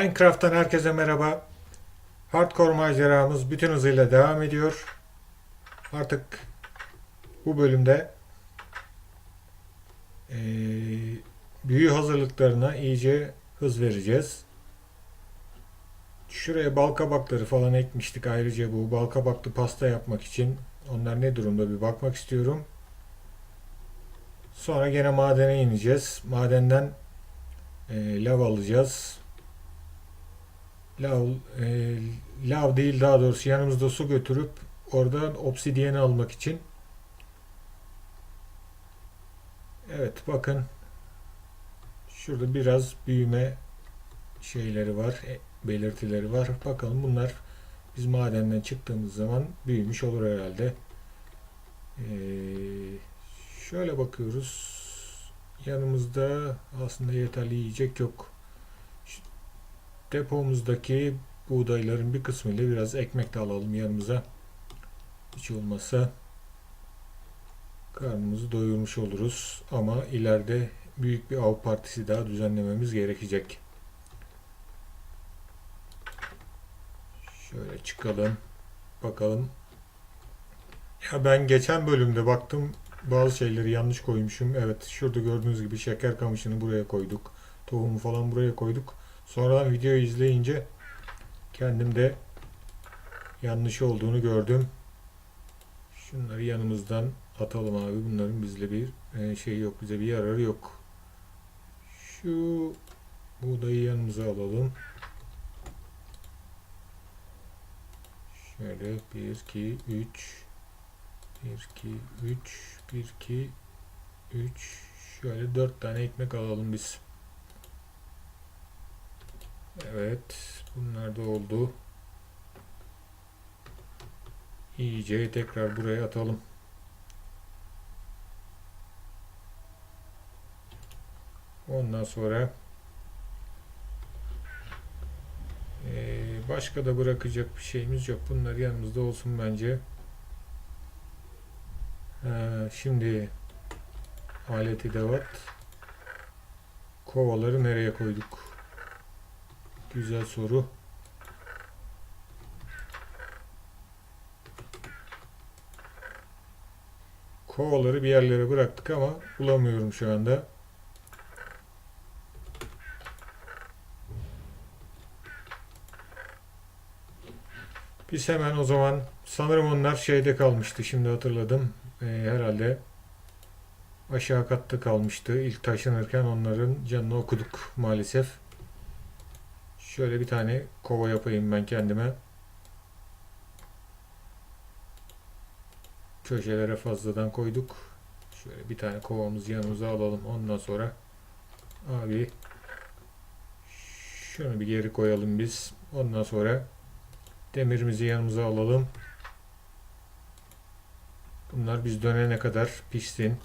Minecraft'tan herkese merhaba. Hardcore maceramız bütün hızıyla devam ediyor. Artık bu bölümde eee, büyü hazırlıklarına iyice hız vereceğiz. Şuraya bal kabakları falan ekmiştik ayrıca bu bal kabaklı pasta yapmak için. Onlar ne durumda bir bakmak istiyorum. Sonra gene madene ineceğiz. Madenden eee, lav alacağız. Lav, e, lav değil daha doğrusu yanımızda su götürüp oradan obsidiyeni almak için. Evet bakın şurada biraz büyüme şeyleri var, e, belirtileri var. Bakalım bunlar biz madenden çıktığımız zaman büyümüş olur herhalde. Ee, şöyle bakıyoruz. Yanımızda aslında yeterli yiyecek yok. Depomuzdaki buğdayların bir kısmıyla biraz ekmek de alalım yanımıza. Hiç olmazsa karnımızı doyurmuş oluruz. Ama ileride büyük bir av partisi daha düzenlememiz gerekecek. Şöyle çıkalım. Bakalım. Ya ben geçen bölümde baktım bazı şeyleri yanlış koymuşum. Evet şurada gördüğünüz gibi şeker kamışını buraya koyduk. Tohumu falan buraya koyduk. Sonradan videoyu izleyince kendim de yanlış olduğunu gördüm. Şunları yanımızdan atalım abi. Bunların bizle bir şey yok. Bize bir yararı yok. Şu buğdayı yanımıza alalım. Şöyle 1, 2, 3 1, 2, 3 1, 2 3 Şöyle 4 tane ekmek alalım biz. Evet. Bunlar da oldu. İyice tekrar buraya atalım. Ondan sonra eee, başka da bırakacak bir şeyimiz yok. Bunlar yanımızda olsun bence. Şimdi aleti de var. Kovaları nereye koyduk? Güzel soru. Kovaları bir yerlere bıraktık ama bulamıyorum şu anda. Biz hemen o zaman sanırım onlar şeyde kalmıştı. Şimdi hatırladım. Ee, herhalde aşağı katta kalmıştı. İlk taşınırken onların canını okuduk maalesef. Şöyle bir tane kova yapayım ben kendime. Köşelere fazladan koyduk. Şöyle bir tane kovamızı yanımıza alalım. Ondan sonra abi şunu bir geri koyalım biz. Ondan sonra demirimizi yanımıza alalım. Bunlar biz dönene kadar pişsin.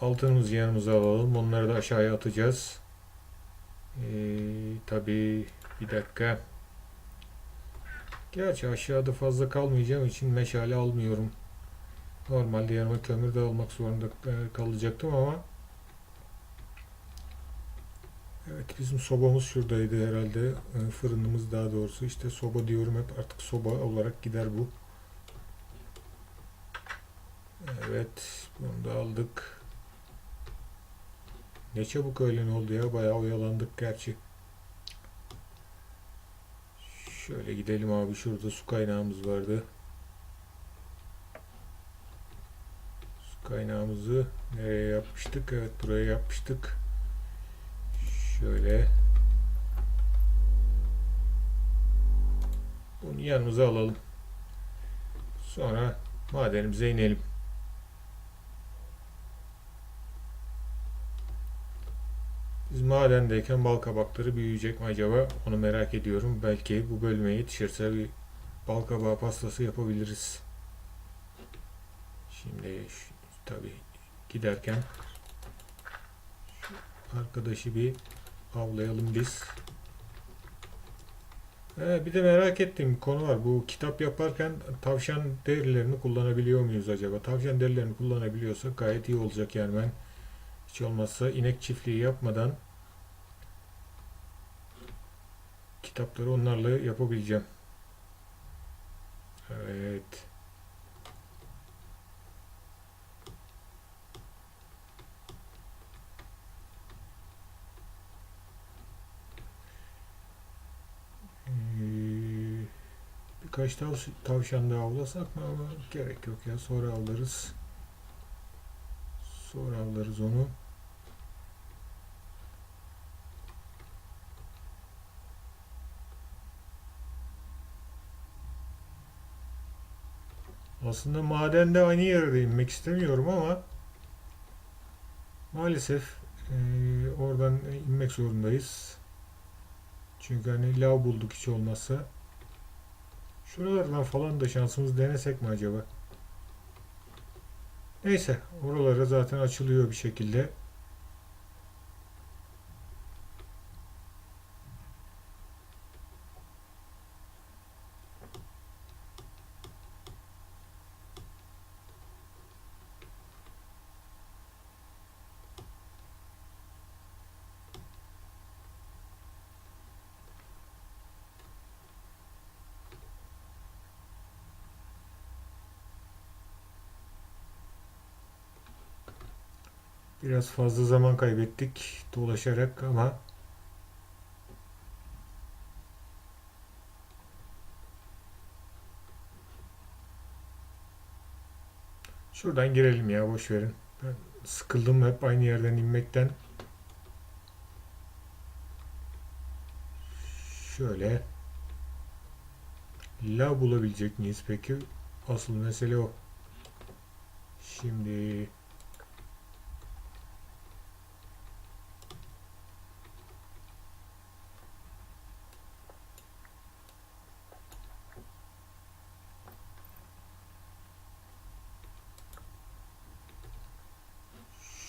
Altınımızı yanımıza alalım. Onları da aşağıya atacağız. Ee, tabii bir dakika. Gerçi aşağıda fazla kalmayacağım için meşale almıyorum. Normalde yanıma kömür de almak zorunda e, kalacaktım ama Evet bizim sobamız şuradaydı herhalde. E, Fırınımız daha doğrusu işte soba diyorum hep artık soba olarak gider bu. Evet bunu da aldık. Ne çabuk öğlen oldu ya bayağı oyalandık gerçi. Şöyle gidelim abi şurada su kaynağımız vardı. Su kaynağımızı nereye yapmıştık? Evet buraya yapmıştık. Şöyle bunu yanımıza alalım. Sonra madenimize inelim. Biz madendeyken bal kabakları büyüyecek mi acaba? Onu merak ediyorum. Belki bu bölüme yetişirse bir bal kabağı pastası yapabiliriz. Şimdi tabi giderken arkadaşı bir avlayalım biz. He, bir de merak ettiğim bir konu var. Bu kitap yaparken tavşan derilerini kullanabiliyor muyuz acaba? Tavşan derilerini kullanabiliyorsak gayet iyi olacak yani ben hiç olmazsa inek çiftliği yapmadan kitapları onlarla yapabileceğim. Evet. Ee, birkaç tav tavşan daha avlasak mı ama gerek yok ya sonra avlarız. Sonra avlarız onu. Aslında madende aynı yere inmek istemiyorum ama maalesef eee, oradan inmek zorundayız. Çünkü hani lav bulduk hiç olmazsa. Şuralardan falan da şansımız denesek mi acaba? Neyse, oralara zaten açılıyor bir şekilde. Biraz fazla zaman kaybettik dolaşarak ama şuradan girelim ya boş verin. Ben sıkıldım hep aynı yerden inmekten. Şöyle la bulabilecek miyiz peki? Asıl mesele o. Şimdi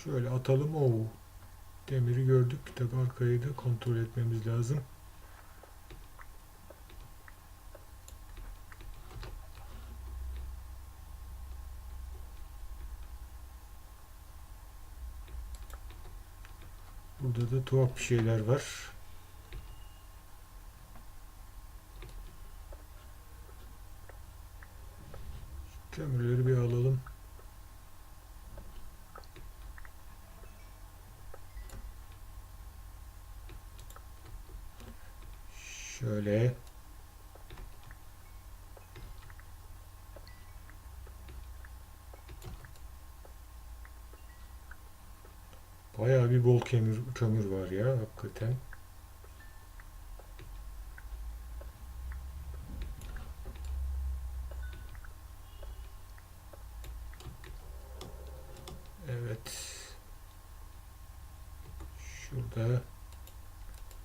Şöyle atalım. o Demiri gördük. Tabi arkayı da kontrol etmemiz lazım. Burada da tuhaf bir şeyler var. Kömürleri bir alalım. Şöyle. Bayağı bir bol kömür, var ya hakikaten. Evet. Şurada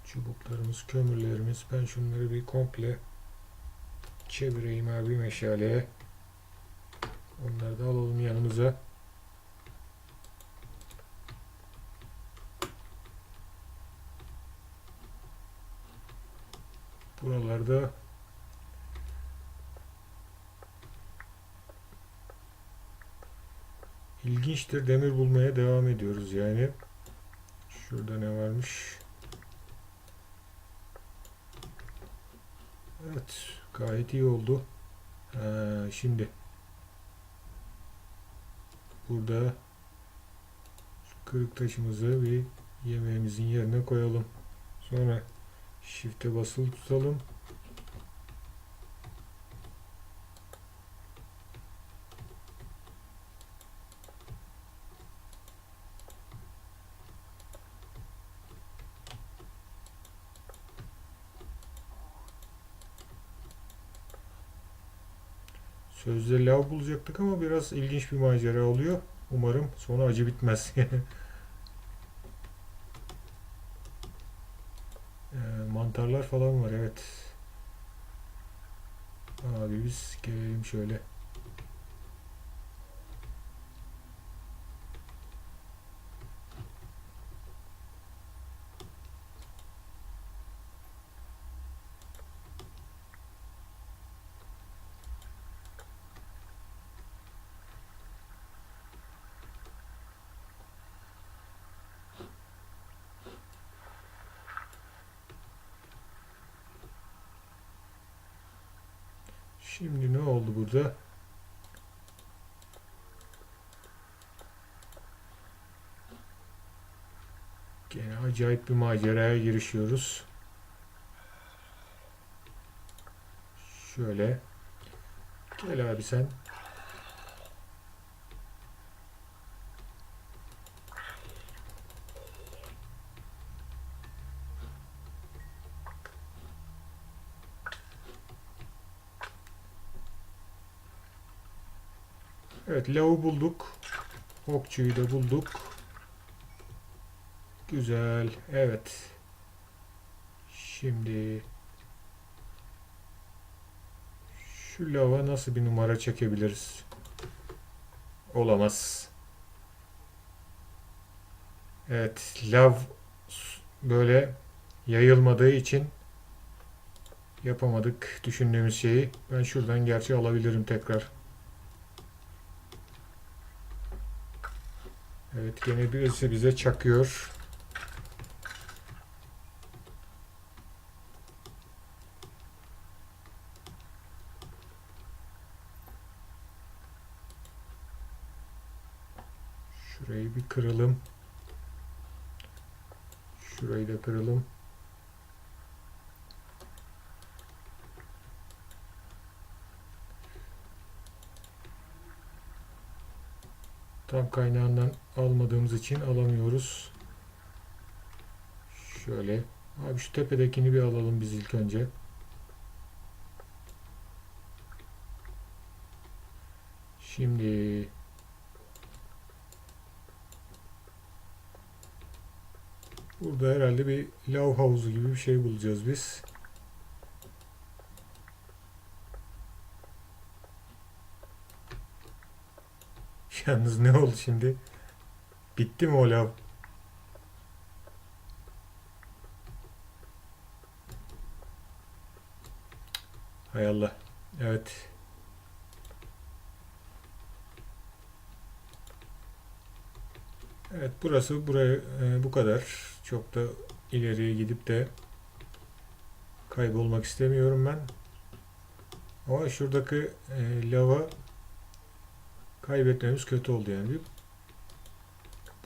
çubuklarımız, kömürlerimiz. Ben şunları bir komple çevireyim abi meşaleye. Onları da alalım yanımıza. Buralarda ilginçtir. Demir bulmaya devam ediyoruz yani. Şurada ne varmış? Evet, gayet iyi oldu. Ha, şimdi burada kırık taşımızı bir yemeğimizin yerine koyalım. Sonra shift'e basılı tutalım. Lav bulacaktık ama biraz ilginç bir macera oluyor. Umarım sonu acı bitmez. Ee, mantarlar falan var evet. Abi biz gelelim şöyle. Şimdi ne oldu burada? Gene acayip bir maceraya girişiyoruz. Şöyle. Gel abi sen. Evet, lavu bulduk. Okçuyu da bulduk. Güzel. Evet. Şimdi şu lava nasıl bir numara çekebiliriz? Olamaz. Evet, lav böyle yayılmadığı için yapamadık düşündüğümüz şeyi. Ben şuradan gerçi alabilirim tekrar. Evet gene birisi bize çakıyor. Şurayı bir kıralım. Şurayı da kıralım. Tam kaynağından almadığımız için alamıyoruz. Şöyle. Abi şu tepedekini bir alalım biz ilk önce. Şimdi burada herhalde bir lav havuzu gibi bir şey bulacağız biz. Yalnız ne oldu şimdi? Bitti mi o lav? Hay Allah. Evet. Evet burası buraya e, bu kadar. Çok da ileriye gidip de kaybolmak istemiyorum ben. Ama şuradaki e, lava kaybetmemiz kötü oldu yani.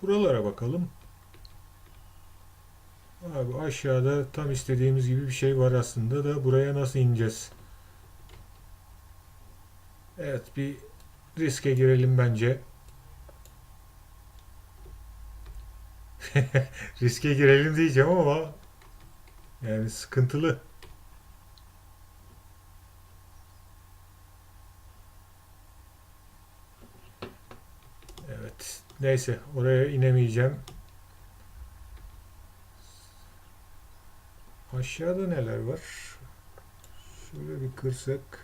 Buralara bakalım. Abi aşağıda tam istediğimiz gibi bir şey var aslında da buraya nasıl ineceğiz? Evet bir riske girelim bence. Riske girelim diyeceğim ama yani sıkıntılı. Evet. Neyse oraya inemeyeceğim. Aşağıda neler var? Şöyle bir kırsak.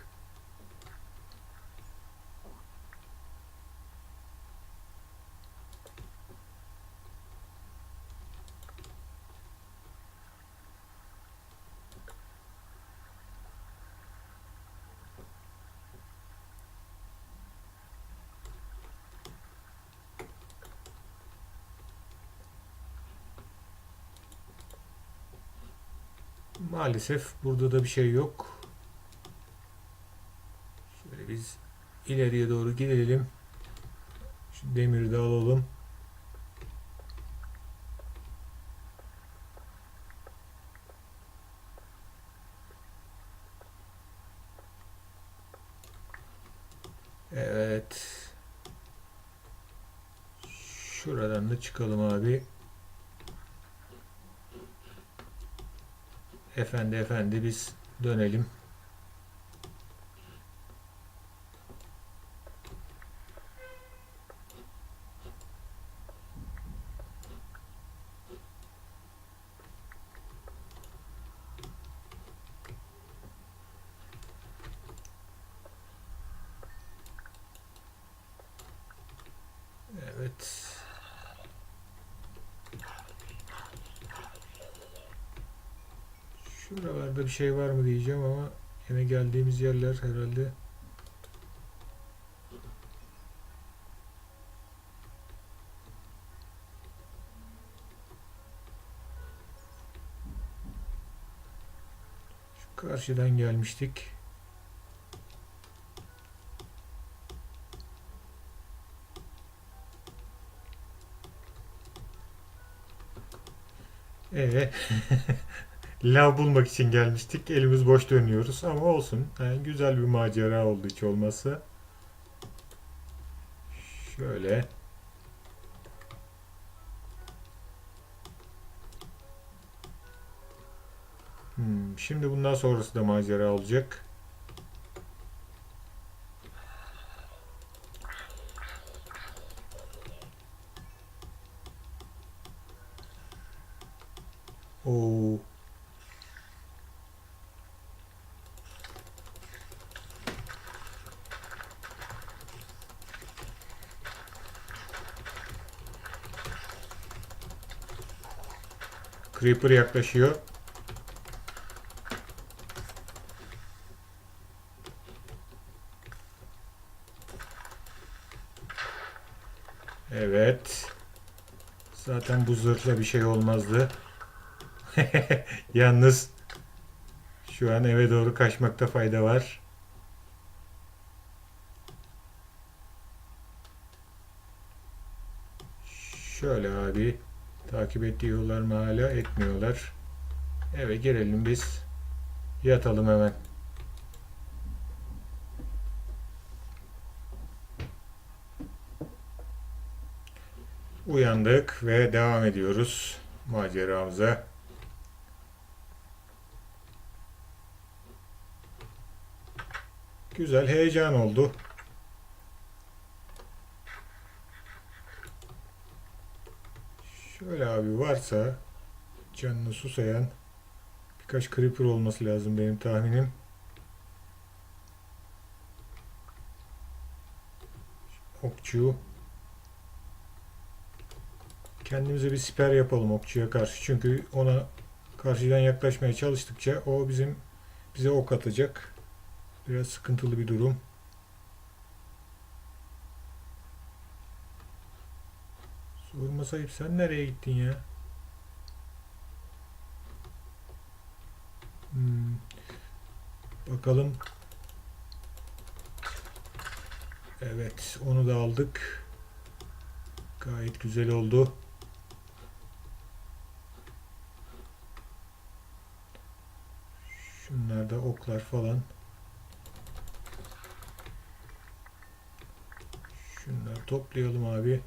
Maalesef burada da bir şey yok. Şöyle biz ileriye doğru gidelim. Şu demiri de alalım. Evet. Şuradan da çıkalım abi. Efendi efendi biz dönelim. Şuralarda bir şey var mı diyeceğim ama yine geldiğimiz yerler herhalde karşıdan gelmiştik. Evet. lav bulmak için gelmiştik. Elimiz boş dönüyoruz ama olsun. Yani güzel bir macera oldu hiç olmazsa. Şöyle. Hmm, şimdi bundan sonrası da macera olacak. Oo. Creeper yaklaşıyor. Evet. Zaten bu zırhla bir şey olmazdı. Yalnız şu an eve doğru kaçmakta fayda var. Şöyle abi takip ediyorlar mı hala etmiyorlar. Eve girelim biz. Yatalım hemen. Uyandık ve devam ediyoruz maceramıza. Güzel heyecan oldu. Şöyle abi varsa canını susayan birkaç creeper olması lazım benim tahminim. Okçu. Kendimize bir siper yapalım okçuya karşı. Çünkü ona karşıdan yaklaşmaya çalıştıkça o bizim bize ok atacak. Biraz sıkıntılı bir durum. Sorma sahip sen nereye gittin ya? Hmm. Bakalım. Evet, onu da aldık. Gayet güzel oldu. Şunlar da oklar falan. Şunları toplayalım abi.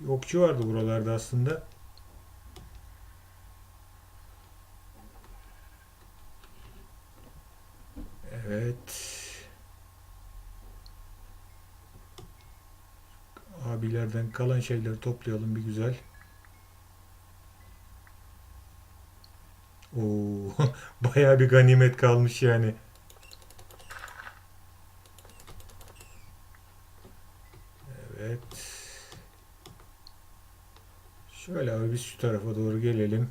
Bir okçu vardı buralarda aslında. Evet. Abilerden kalan şeyleri toplayalım bir güzel. Oo, bayağı bir ganimet kalmış yani. Evet. Şöyle abi biz şu tarafa doğru gelelim.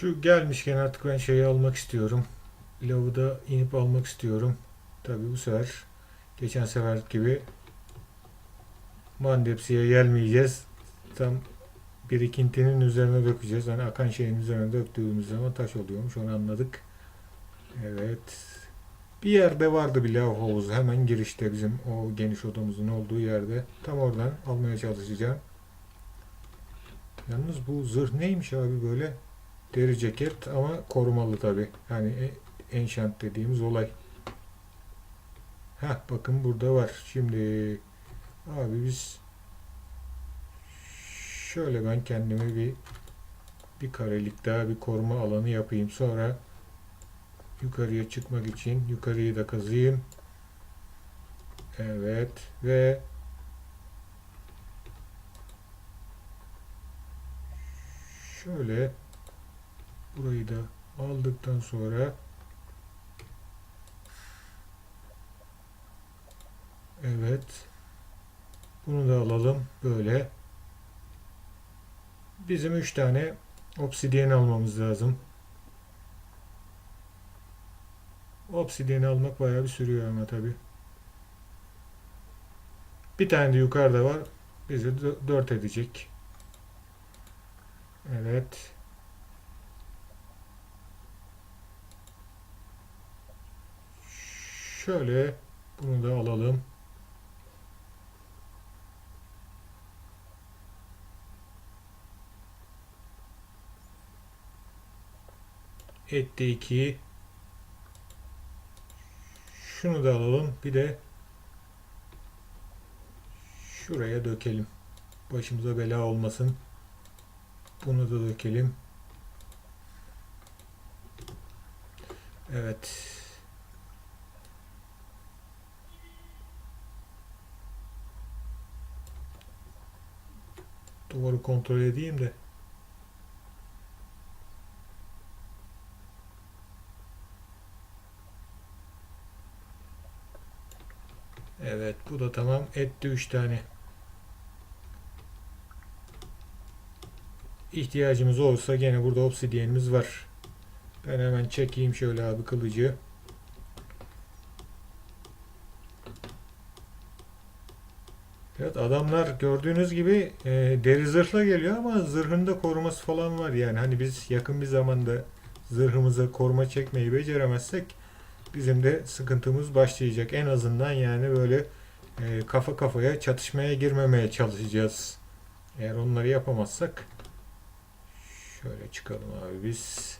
Şu gelmişken artık ben şeyi almak istiyorum. Lavı da inip almak istiyorum. Tabii bu sefer geçen sefer gibi Mandepsi'ye gelmeyeceğiz. Tam birikintinin üzerine dökeceğiz. Hani akan şeyin üzerine döktüğümüz zaman taş oluyormuş. Onu anladık. Evet. Bir yerde vardı bir lav havuzu. Hemen girişte bizim o geniş odamızın olduğu yerde. Tam oradan almaya çalışacağım. Yalnız bu zırh neymiş abi böyle? Deri ceket ama korumalı tabi. Yani e- enchant dediğimiz olay. Ha bakın burada var. Şimdi abi biz şöyle ben kendime bir bir karelik daha bir koruma alanı yapayım. Sonra yukarıya çıkmak için yukarıyı da kazıyım. Evet ve şöyle Burayı da aldıktan sonra Evet. Bunu da alalım. Böyle. Bizim üç tane Obsidiyen almamız lazım. Obsidiyeni almak bayağı bir sürüyor ama tabi. Bir tane de yukarıda var. Bizi 4 edecek. Evet. Şöyle bunu da alalım. Etti 2. Şunu da alalım. Bir de şuraya dökelim. Başımıza bela olmasın. Bunu da dökelim. Evet. Duvarı kontrol edeyim de. Evet bu da tamam. Etti 3 tane. İhtiyacımız olursa gene burada obsidiyenimiz var. Ben hemen çekeyim şöyle abi kılıcı. Evet adamlar gördüğünüz gibi e, deri zırhla geliyor ama zırhında koruması falan var yani. Hani biz yakın bir zamanda zırhımıza koruma çekmeyi beceremezsek bizim de sıkıntımız başlayacak. En azından yani böyle e, kafa kafaya çatışmaya girmemeye çalışacağız. Eğer onları yapamazsak şöyle çıkalım abi biz.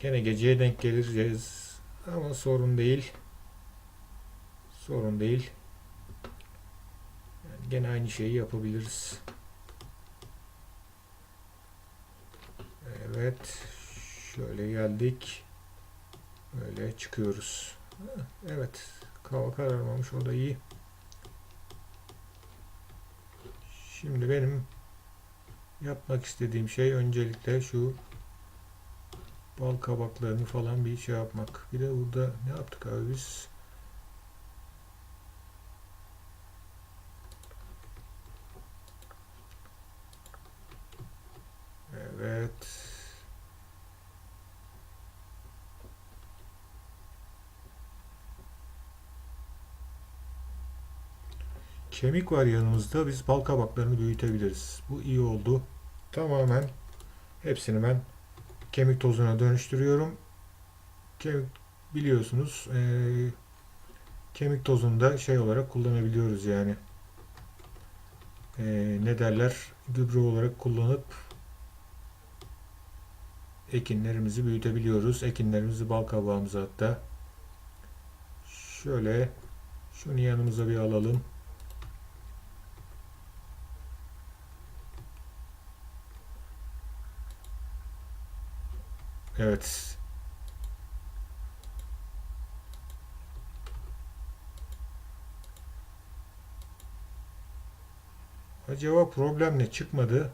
Gene geceye denk geleceğiz ama sorun değil. Sorun değil. Gene aynı şeyi yapabiliriz. Evet. Şöyle geldik. Böyle çıkıyoruz. Evet. Hava kararmamış. O da iyi. Şimdi benim yapmak istediğim şey öncelikle şu bal kabaklarını falan bir şey yapmak. Bir de burada ne yaptık abi biz? Evet. Kemik var yanımızda. Biz bal kabaklarını büyütebiliriz. Bu iyi oldu. Tamamen hepsini ben kemik tozuna dönüştürüyorum. Kemik biliyorsunuz eee, kemik tozunu da şey olarak kullanabiliyoruz yani. Eee, ne derler? Gübre olarak kullanıp ekinlerimizi büyütebiliyoruz. Ekinlerimizi bal kabağımıza hatta. Şöyle şunu yanımıza bir alalım. Evet. Acaba problem ne? Çıkmadı.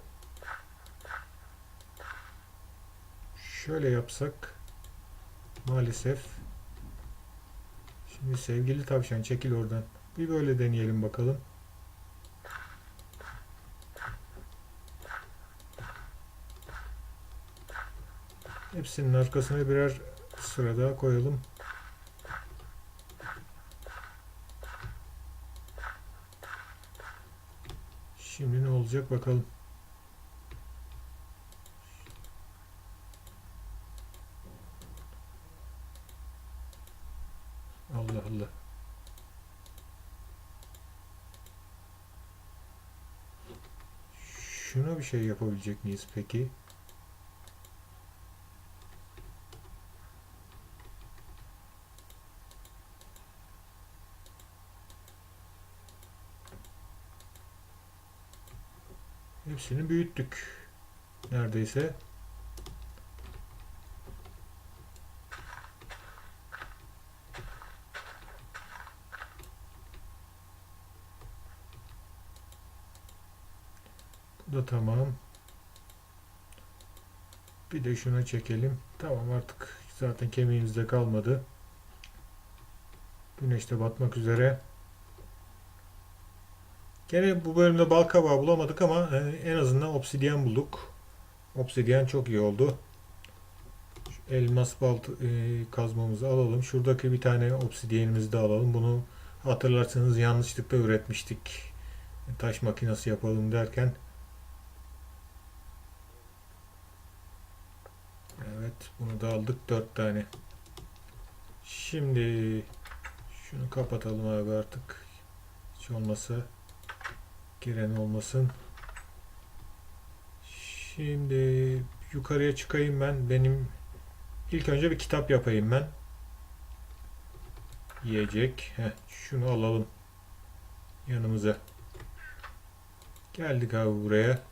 Şöyle yapsak. Maalesef. Şimdi sevgili tavşan çekil oradan. Bir böyle deneyelim bakalım. Hepsinin arkasına birer sıra daha koyalım. Şimdi ne olacak bakalım. Allah Allah. Şuna bir şey yapabilecek miyiz peki? Hepsini büyüttük. Neredeyse. Tamam. Bir de şuna çekelim. Tamam artık zaten kemiğimizde kalmadı. Güneş de batmak üzere. Gene bu bölümde bal kabağı bulamadık ama e, en azından obsidyen bulduk. Obsidiyen çok iyi oldu. Şu elmas baltı e, kazmamızı alalım. Şuradaki bir tane obsidiyenimizi de alalım. Bunu hatırlarsanız yanlışlıkla üretmiştik. Taş makinesi yapalım derken. Evet, bunu da aldık. Dört tane. Şimdi şunu kapatalım abi artık. Hiç olmasa giren olmasın. Şimdi yukarıya çıkayım ben. Benim ilk önce bir kitap yapayım ben. Yiyecek. Heh, şunu alalım yanımıza. Geldik abi buraya.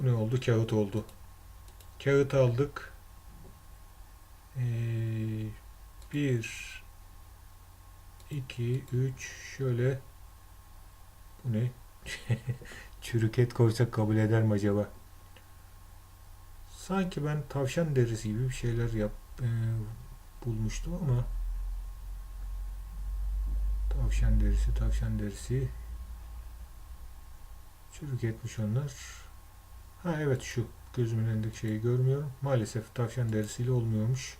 Bu ne oldu? Kağıt oldu. Kağıt aldık. Ee, bir, iki, üç, şöyle. Bu ne? Çürük et koysak kabul eder mi acaba? Sanki ben tavşan derisi gibi bir şeyler yap e, bulmuştum ama tavşan derisi, tavşan derisi çürük etmiş onlar. Ha evet şu gözümün önündeki şeyi görmüyorum. Maalesef tavşan derisiyle olmuyormuş.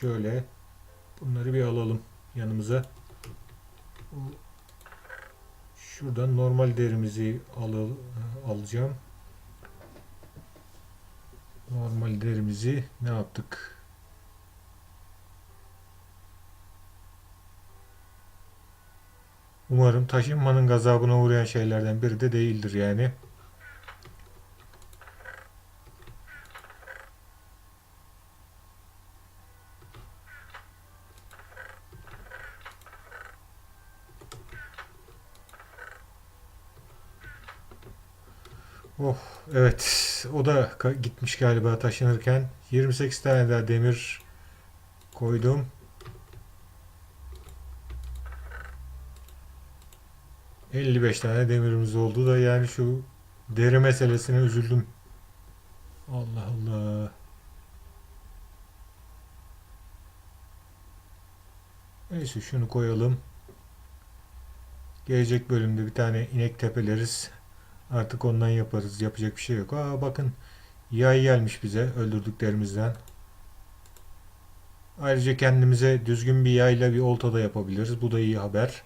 Şöyle bunları bir alalım yanımıza. Şuradan normal derimizi al, alacağım. Normal derimizi ne yaptık? Umarım taşınmanın gazabına uğrayan şeylerden biri de değildir yani. Evet o da gitmiş galiba taşınırken 28 tane daha demir koydum. ...55 tane demirimiz oldu da yani şu deri meselesine üzüldüm. Allah Allah. Neyse şunu koyalım. Gelecek bölümde bir tane inek tepeleriz. Artık ondan yaparız. Yapacak bir şey yok. Aa bakın yay gelmiş bize öldürdüklerimizden. Ayrıca kendimize düzgün bir yayla bir olta da yapabiliriz. Bu da iyi haber.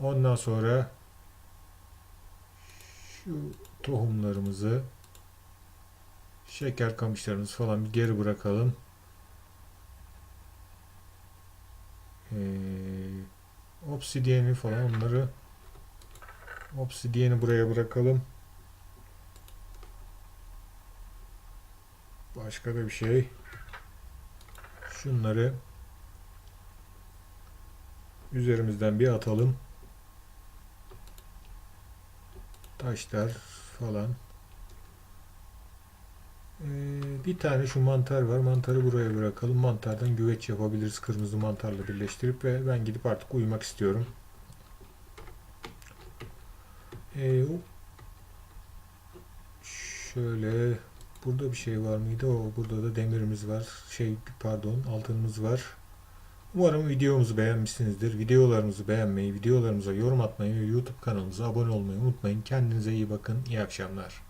Ondan sonra şu tohumlarımızı şeker kamışlarımızı falan bir geri bırakalım. Ee, obsidiyeni falan onları Obsidiyeni buraya bırakalım. Başka da bir şey. Şunları üzerimizden bir atalım. Taşlar falan. Ee, bir tane şu mantar var. Mantarı buraya bırakalım. Mantardan güveç yapabiliriz kırmızı mantarla birleştirip ve ben gidip artık uyumak istiyorum. Ee, şöyle burada bir şey var mıydı? O burada da demirimiz var. Şey pardon altınımız var. Umarım videomuzu beğenmişsinizdir. Videolarımızı beğenmeyi, videolarımıza yorum atmayı ve YouTube kanalımıza abone olmayı unutmayın. Kendinize iyi bakın. İyi akşamlar.